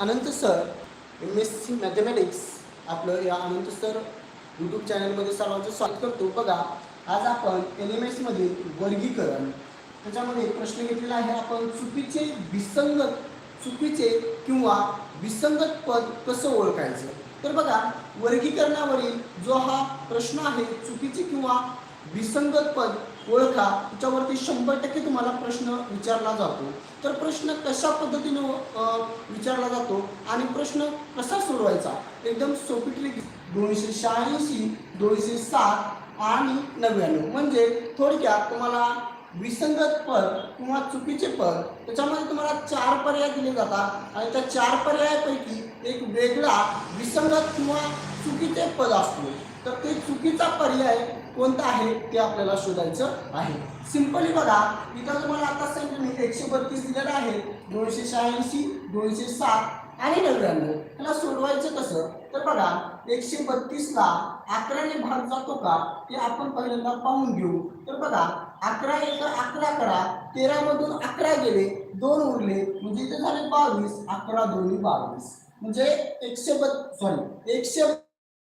Anant sir M S C mathematics आपलं या अनंत sir YouTube चॅनलमध्ये सर्वांचं स्वागत करतो. बघा आज आपण एन एम एसमधील वर्गीकरण त्याच्यामध्ये एक प्रश्न घेतलेला आहे. आपण चुकीचे विसंगत चुकीचे किंवा विसंगत पद कसं ओळखायचं? तर बघा वर्गीकरणावरील जो हा प्रश्न आहे चुकीचे किंवा विसंगत पद ओळखा त्याच्यावरती शंभर टक्के तुम्हाला प्रश्न विचारला जातो. तर प्रश्न कशा पद्धतीने विचारला जातो आणि प्रश्न कसा सोडवायचा? एकदम सोपी ट्रिक दोनशे शहाऐंशी दोनशे सात आणि नव्याण्णव. म्हणजे थोडक्यात तुम्हाला विसंगत पद किंवा चुकीचे पद त्याच्यामध्ये तुम्हाला चार पर्याय दिले जातात आणि त्या चार पर्यायापैकी एक वेगळा विसंगत किंवा चुकीचे पद असतो. तर ते चुकीचा पर्याय कोणता आहे ते आपल्याला शोधायचं आहे. सिंपली बघा इथं तुम्हाला आता सांगितलं मी एकशे बत्तीस दिलेलं आहे. दोनशे शहाऐंशी दोनशे सात आणि नव्याण्णव. त्याला सोडवायचं कसं? तर बघा एकशे बत्तीसला अकराने भाग जातो का? ते आपण पहिल्यांदा पाहून घेऊ. तर बघा अकरा एक अकरा करा. तेरामधून अकरा गेले दोन उरले. म्हणजे इथे झाले बावीस अकरा दोन्ही बावीस. म्हणजे एकशे बत् सॉरी एकशे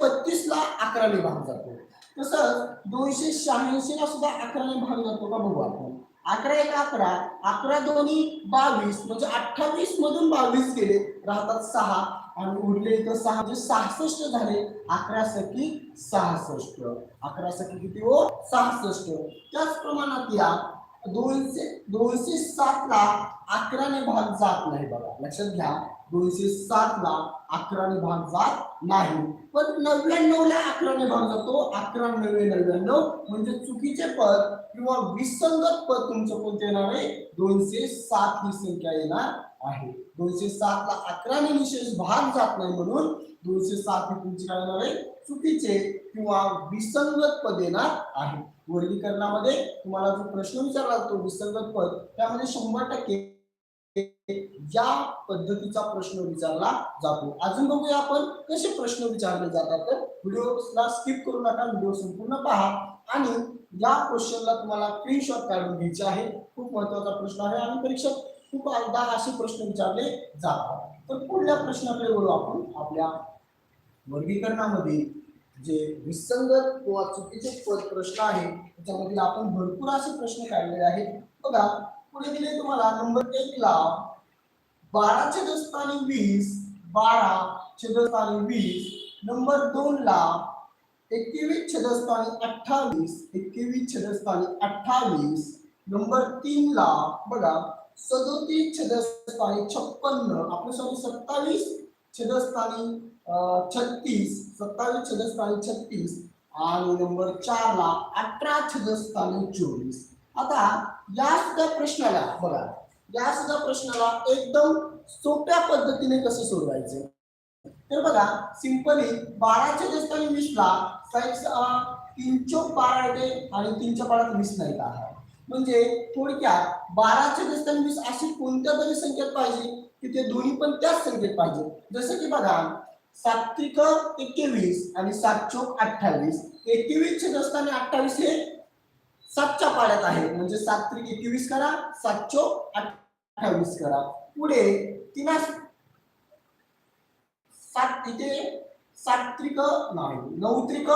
बत्तीसला अकराने भाग जातो. तसंच दोनशे शहाऐंशी ला सुद्धा अकराने भाग जातो का बघू आपण. अकरा एक अकरा अकरा दोन्ही बावीस म्हणजे अठ्ठावीस मधून बावीस गेले राहतात सहा. आणि उरले इथं सहा म्हणजे सहासष्ट झाले अकरा सखी सहासष्ट. अकरा सखी किती हो? सहासष्ट. त्याच प्रमाणात या दोनशे दोनशे सात ला अकराने भाग जात नाही बघा. लक्षात घ्या. दोनशे सात ला अकराने भाग जात नाही. पण नव्याण्णव ला अकराने भाग जातो. अकरा नव्वे नव्याण्णव म्हणजे चुकीचे पद किंवा विसंगत पद तुमचं कोणते येणार आहे? दोनशे सात ही संख्या येणार आहे. दोनशे सात ला अकराने विशेष भाग जात नाही म्हणून दोनशे सात ही तुमची काय येणार आहे? चुकीचे किंवा विसंगत पद येणार आहे. वर्गीकरणामध्ये तुम्हाला जो प्रश्न विचारला तो विसंगत पद त्यामध्ये शंभर टक्के या पद्धतीचा प्रश्न विचारला जातो. अजून बघूया आपण कसे प्रश्न विचारले जातात तर व्हिडिओला स्किप करू नका व्हिडिओ संपूर्ण पहा. आणि या क्वेश्चनला तुम्हाला स्क्रीनशॉट काढून घ्यायचे आहे. खूप महत्त्वाचा प्रश्न आहे आणि परीक्षक खूप एकदा असे प्रश्न विचारले जातात. तर पुढल्या प्रश्नाकडे वळू आपण आपल्या वर्गीकरणामध्ये. जे विसंगत किंवा चुकीचे पद प्रश्न आहे त्याच्यामध्ये आपण भरपूर असे प्रश्न काढलेले आहेत. बघा पुढे दिले तुम्हाला. नंबर एक ला बारा छेदस्थानी वीस बारा छेदस्थानी वीस नंबर दोन ला एकवीस छेदस्थानी अठ्ठावीस एकवीस छेदस्थानी अठ्ठावीस नंबर तीन ला बघा सदोतीस छेदस्थानी छप्पन्न आपलं सॉरी सत्तावीस छेदस्थानी छत्तीस सत्तावीस छेदस्थानी छत्तीस आणि नंबर चार ला अठरा छेदस्थानी चोवीस. आता या सुद्धा प्रश्नाला बघा. या सुद्धा प्रश्नाला एकदम सोप्या पद्धतीने कसं सोडवायचं? तर बघा सिंपली बाराच्या छेदस्थानी वीसला साईज तीन चौक बारा येते आणि तीनच्या पारात वीस नाही का? म्हणजे थोडक्यात बाराच्या छेदस्थानी वीस अशी कोणत्या तरी संख्येत पाहिजे? की ते दोन्ही पण त्याच संख्येत पाहिजे. जसं की बघा सात्विक त्रिक एकवीस आणि सात चोक अठ्ठावीस एकवीस छेदस्थानी अठ्ठावीस हे सातच्या पाड्यात आहे. म्हणजे सात त्रिक एकवीस करा सात चो अठ्ठावीस करा. पुढे तिना सात इथे सात त्रिक नाही नऊ त्रिक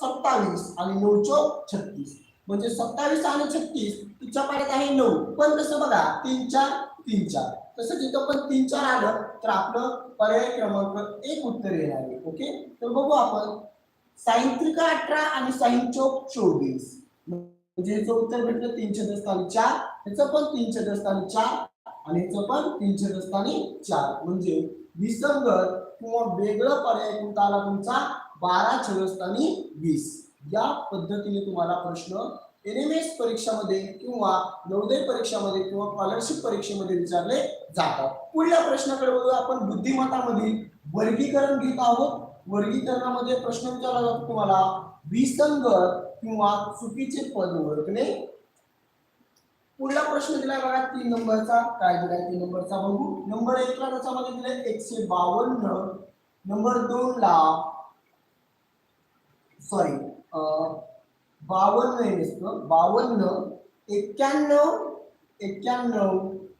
सत्तावीस आणि नऊ चो छत्तीस. म्हणजे सत्तावीस आणि छत्तीस तिच्या पाड्यात आहे नऊ. पण कसं बघा तीन चार तीन चार तसं जिथं पण तीन चार आलं तर आपलं पर्याय क्रमांक एक उत्तर येणार आहे. ओके? तर बघू आपण. साईन अठरा आणि साईन चोक चोवीस. म्हणजे याचं उत्तर भेटलं तीनशे दस्तानी चार ह्याचं पण तीनशे दस्तानी चार आणि ह्याचं पण तीनशे दस्तानी चार. म्हणजे विसंगत किंवा वेगळं पर्याय कोणता आला तुमचा? बारा छेदस्थानी वीस. या पद्धतीने तुम्हाला प्रश्न एन एम एस परीक्षामध्ये किंवा नवोदय परीक्षामध्ये किंवा स्कॉलरशिप परीक्षेमध्ये विचारले जातात. पुढल्या प्रश्नाकडे बघू आपण बुद्धिमत्तामधील वर्गीकरण घेत आहोत. वर्गीकरणामध्ये प्रश्न विचारला जातो तुम्हाला. विसंगत किंवा चुकीचे पद ओळखणे? पुढला प्रश्न दिलाय बघा तीन नंबरचा. काय दिलाय तीन नंबरचा? बघू. नंबर एक ला त्याच्यामध्ये दिलाय एकशे बावन्न. नंबर दोन ला सॉरी बावन्न हे नसतं बावन्न एक्क्याण्णव एक्क्याण्णव.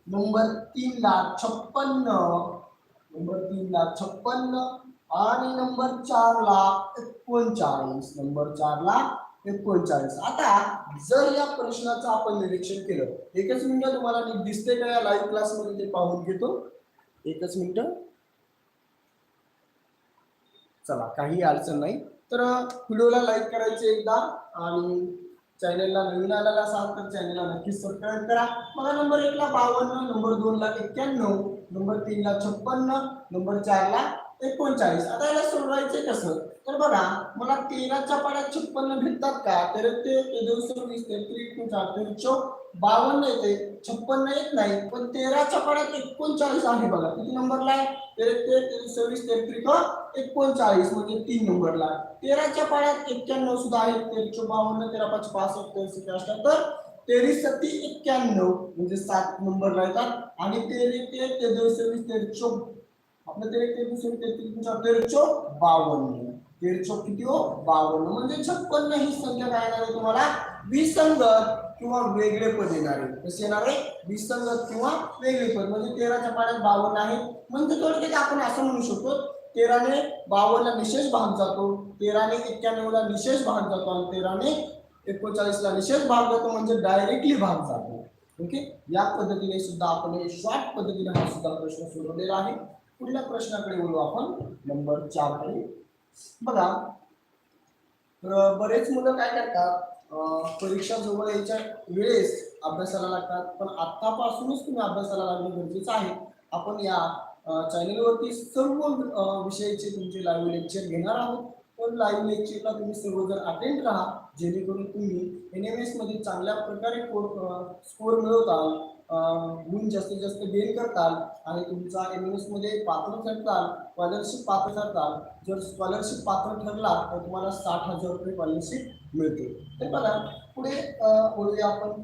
नंबर तीन ला छप्पन्न. नंबर तीनला छप्पन्न. आणि नंबर चारला एकोणचाळीस. नंबर चारला एकोणचाळीस. आता जर या प्रश्नाचं आपण निरीक्षण केलं एकच मिनिट तुम्हाला नीट दिसते का या लाईव्ह क्लासमध्ये ते पाहून घेतो? एकच मिनिट. चला काही अडचण नाही. तर व्हिडिओला लाईक करायचे एकदा आणि चॅनलला नवीन आलेला असाल तर चॅनलला नक्कीच सबस्क्राईब करा. मला नंबर एकला बावन्न नंबर दोनला एक्क्याण्णव नंबर तीनला छप्पन्न नंबर चारला एकोणचाळीस. आता याला सोडवायचे कसं? तर बघा मला तेराच्या पाड्यात छप्पन्न भेटतात का? तर ते सव्वीस तेहतीस बावन्न येते. छप्पन्न येत नाही पण तेराच्या पाड्यात एकोणचाळीस आहे बघा. किती नंबरला आहे? तेहतीस सव्वीस तेहतीस एकोणचाळीस म्हणजे तीन नंबरला आहे. तेराच्या पाड्यात एक्क्याण्णव सुद्धा आहे तेरचो बावन्न तेरा पाच पासष्ट असतात अठ्याहत्तर तेवीस सत्ती एक्क्याण्णव म्हणजे सात नंबरला येतात. आणि तेरे ते तेवीस सव्वीस तेरचो आपलं तेरे तेवीस सव्वीस तेहतीस तेरचो बावन्न. तेरचो किती हो? बावन्न. म्हणजे छप्पन्न ही संख्या काय येणार आहे तुम्हाला? विसंगत किंवा वेगळे पद येणार आहे. कसे येणार आहे? विसंगत किंवा वेगळे पद. म्हणजे तेराच्या पाण्यात बावन्न आहे. म्हणजे थोडक्यात आपण असं म्हणू शकतो तेराने बावन्नला निशेष भाग जातो. तेराने एक्क्याण्णवला निशेष भाग जातो आणि तेराने एकोणचाळीसला निशेष भाग जातो. म्हणजे डायरेक्टली भाग जातो. ओके? या पद्धतीने सुद्धा आपण हे शॉर्ट पद्धतीने हा सुद्धा प्रश्न सोडवलेला आहे. पुढल्या प्रश्नाकडे बोलू आपण? नंबर चारकडे. बघा. तर बरेच मुलं काय करतात? परीक्षा जवळ यायच्या वेळेस अभ्यासाला लागतात पण आतापासूनच तुम्ही अभ्यासाला लागणं गरजेचं आहे. आपण या चॅनलवरती सर्व विषयाचे तुमचे लाईव्ह लेक्चर घेणार आहोत. पण लाईव्ह लेक्चरला तुम्ही सर्वजण अटेंड राहा. जेणेकरून तुम्ही एन एम एसमध्ये चांगल्या प्रकारे स्कोर मिळवताल मिळवता. गुण जास्तीत जास्त गेन करताल आणि तुमचा एम एम एसमध्ये पात्र ठरताल स्कॉलरशिप पात्र ठरताल. जर स्कॉलरशिप पात्र ठरला तर तुम्हाला साठ हजार रुपये स्कॉलरशिप मिळते तर बघा पुढे बोलूया आपण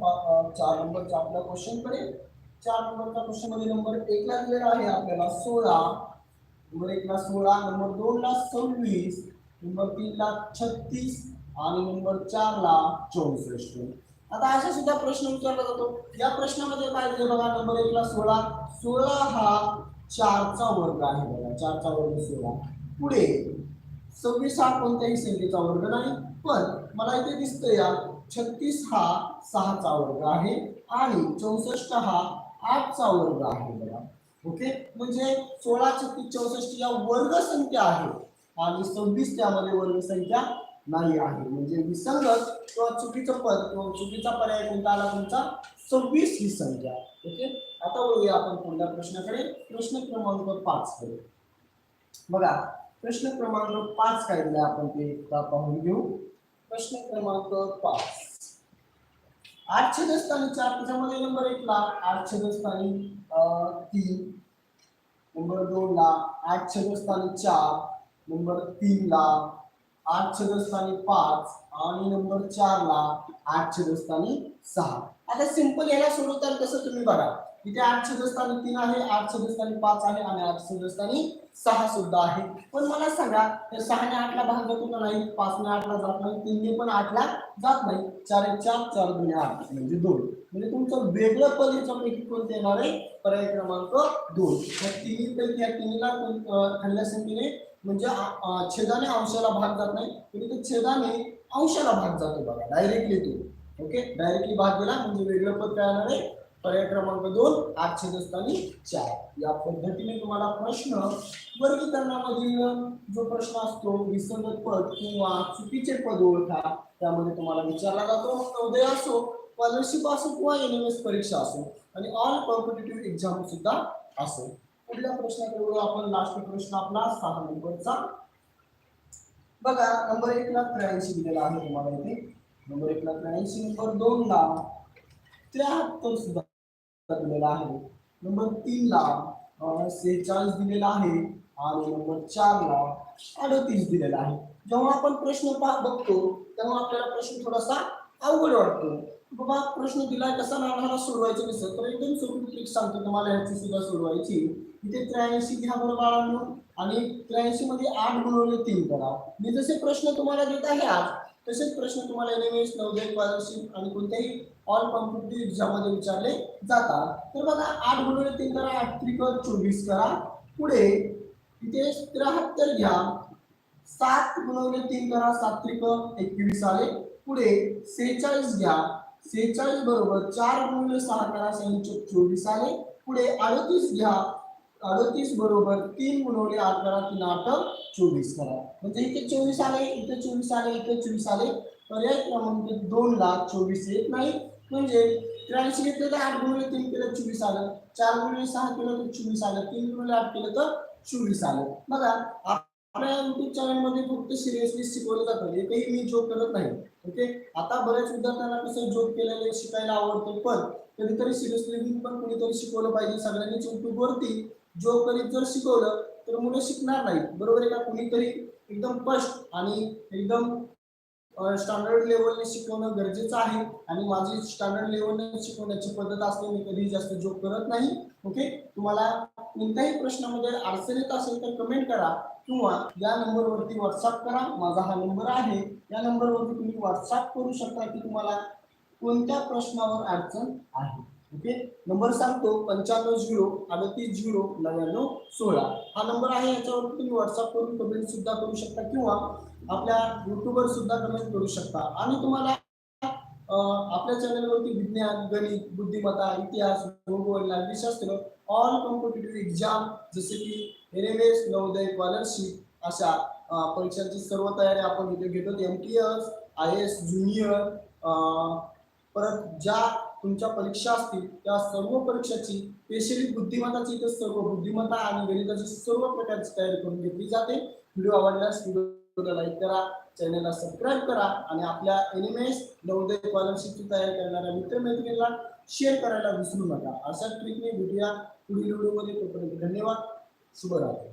चार नंबरच्या आपल्या क्वेश्चनकडे चार नंबरच्या क्वेश्चनमध्ये नंबर एकला दिलेला आहे आपल्याला सोळा. नंबर एकला सोळा नंबर दोनला सव्वीस नंबर तीनला छत्तीस आणि नंबर चारला चौसष्ट. आता असा सुद्धा प्रश्न विचारला जातो. या प्रश्नामध्ये काय दिले बघा नंबर एकला सोळा. सोळा हा चारचा वर्ग आहे बघा. चारचा वर्ग सोळा. पुढे सव्वीस हा कोणत्याही संख्येचा वर्ग नाही पण मला इथे दिसतंय या छत्तीस हा सहाचा वर्ग आहे आणि चौसष्ट हा आठचा वर्ग आहे बघा. ओके? म्हणजे सोळा छत्तीस चौसष्ट या वर्ग संख्या आहे आणि सव्वीस त्यामध्ये वर्ग संख्या नाही आहे. म्हणजे विसंगत किंवा चुकीचं पद किंवा चुकीचा पर्याय कोणता आला तुमचा? सव्वीस ही संख्या ओके? आता बघूया आपण पुढल्या प्रश्नाकडे. प्रश्न क्रमांक पाच कडे. बघा प्रश्न क्रमांक पाच काय दिला आपण ते एकदा पाहून घेऊ. प्रश्न क्रमांक पाच. आठ छेदस्थानी चार त्याच्यामध्ये नंबर एकला आठ छेदस्थानी अं, तीन. नंबर दोनला आठ छेदस्थानी चार. नंबर तीन ला आठ छेदस्थानी पाच आणि नंबर चारला आठ छेदस्थानी सहा. आता सिंपल याला सोडवताना कसं तुम्ही बघा? इथे आठ छेदस्थानी तीन आहे आठ छेदस्थानी पाच आहे आणि आठ छेदस्थानी सहा सुद्धा आहे. पण मला सांगा तर सहाने आठला भाग जातो का नाही? पाचने आठला जात नाही तीनने पण आठला जात नाही. चार एक चार चार दोन आठ म्हणजे दोन. म्हणजे तुमचं वेगळं पद याच्यापैकी कोणते येणार आहे? पर्याय क्रमांक दोन. या तिन्ही पैकी या तिन्हीला खाल्ल्या संख्येने म्हणजे छेदाने अंशाला भाग जात नाही. तुम्ही तो छेदाने अंशाला भाग जातो बघा डायरेक्टली तो. ओके डायरेक्टली भाग गेला म्हणजे वेगळं पद काय येणार आहे? पर्याय क्रमांक दोन आठ छेदस्थानी चार. या पद्धतीने तुम्हाला प्रश्न वर्गीकरणामधील जो प्रश्न असतो विसंगत पद किंवा चुकीचे पद ओळखा त्यामध्ये तुम्हाला विचारला जातो. मग नवोदय असो स्कॉलरशिप असो किंवा एन एम एस परीक्षा असो आणि ऑल कॉम्पिटेटिव्ह एक्झाम सुद्धा असो. पुढल्या प्रश्नाकडे वळू आपण लास्ट प्रश्न आपला सहा नंबरचा. बघा नंबर एक ला त्र्याऐंशी दिलेला आहे तुम्हाला इथे. नंबर एकला त्र्याऐंशी नंबर दोनला त्र्याहत्तर सुद्धा दिलेला आहे. नंबर तीन ला सेहेचाळीस दिलेला आहे आणि नंबर चार ला अडतीस दिलेला आहे. जेव्हा आपण प्रश्न पहा बघतो तेव्हा आपल्याला प्रश्न थोडासा अवघड वाटतो. बाबा प्रश्न दिलाय कसा आम्हाला सोडवायचं कसं तर एकदम सोपी ट्रिक सांगतो तुम्हाला ह्याची सुद्धा सोडवायची. इथे त्र्याऐंशी घ्या बरं बाळांनो. आणि त्र्याऐंशी मध्ये आठ गुणवले तीन करा. मी जसे प्रश्न तुम्हाला देत आहे आज तसेच प्रश्न तुम्हाला एन एम एस स्कॉलरशिप आणि कोणत्याही ऑल कॉम्पिटेटिव्ह एक्झाममध्ये विचारले जातात. तर बघा आठ गुणवले तीन करा आठ त्रिकर चोवीस करा. पुढे इथे त्र्याहत्तर घ्या. सात गुणवले तीन करा सात त्रिक एकवीस आले. पुढे सेहेचाळीस घ्या. सेहेचाळीस बरोबर चार गुणवले सहा करा संयुक्त चोवीस आले. पुढे अडतीस घ्या. अडतीस बरोबर तीन गुणवले आठ करा तीन आठ चोवीस करा. म्हणजे इथे चोवीस आले इथे चोवीस आले इथे चोवीस आले. पर्याय क्रमांक दोन ला चोवीस येत नाही. म्हणजे त्र्याऐंशी घेतलं तर आठ गुणवले तीन केलं चोवीस आलं. चार गुणवले सहा केलं तर चोवीस आलं. तीन गुणवले आठ केलं तर चोवीस आलं. बघा आपल्या युट्यूब चॅनलमध्ये फक्त सिरियसली शिकवलं जातं. एकही मी जोक करत नाही. ओके आता बऱ्याच विद्यार्थ्यांना कसं जोक केलेले शिकायला आवडते पण कधीतरी सिरियसली पण कुणीतरी शिकवलं पाहिजे. सगळ्यांनीच युट्यूब वरती जोक करीत जर शिकवलं तर मुलं शिकणार नाही बरोबर आहे का? कुणीतरी एकदम फर्स्ट आणि एकदम स्टँडर्ड लेवलने शिकवणं गरजेचं आहे. आणि माझी स्टँडर्ड लेवलने शिकवण्याची पद्धत असते मी कधीही जास्त जोक करत नाही. ओके तुम्हाला कोणत्याही प्रश्नामध्ये अडचण येत असेल तर कमेंट करा किंवा या नंबरवरती व्हॉट्सअप करा. माझा हा नंबर आहे. या नंबरवरती तुम्ही व्हॉट्सअप करू शकता की तुम्हाला कोणत्या प्रश्नावर अडचण आहे. ओके नंबर सांगतो पंच्याण्णव झिरो अडतीस झिरो नव्याण्णव सोळा. हा नंबर आहे याच्यावरती तुम्ही व्हॉट्सअप करून कमेंट सुद्धा करू शकता किंवा आपल्या युट्यूबवर सुद्धा कमेंट करू शकता. आणि तुम्हाला आपल्या चॅनलवरती विज्ञान गणित बुद्धिमत्ता इतिहास भूगोल नागरिकशास्त्र ऑल कॉम्पिटेटिव्ह एक्झाम जसे की N M S Navodaya scholarship अशा परीक्षांची सर्व तयारी आपण इथे घेतो. M T S I S junior परत ज्या तुमच्या परीक्षा असतील त्या सर्व परीक्षाची स्पेशली बुद्धिमत्ताची इथे सर्व बुद्धिमत्ता आणि गणिताची सर्व प्रकारची तयारी करून घेतली जाते. व्हिडिओ आवडल्यास व्हिडिओला लाईक करा चॅनलला सबस्क्राईब करा आणि आपल्या एनिमेस नवोदय स्कॉलरशिपची तयारी करणाऱ्या मित्रमैत्रिणींना शेअर करायला विसरू नका. अशा ट्रिकने भेटूया पुढील व्हिडिओमध्ये. तोपर्यंत धन्यवाद. शुभरात्री.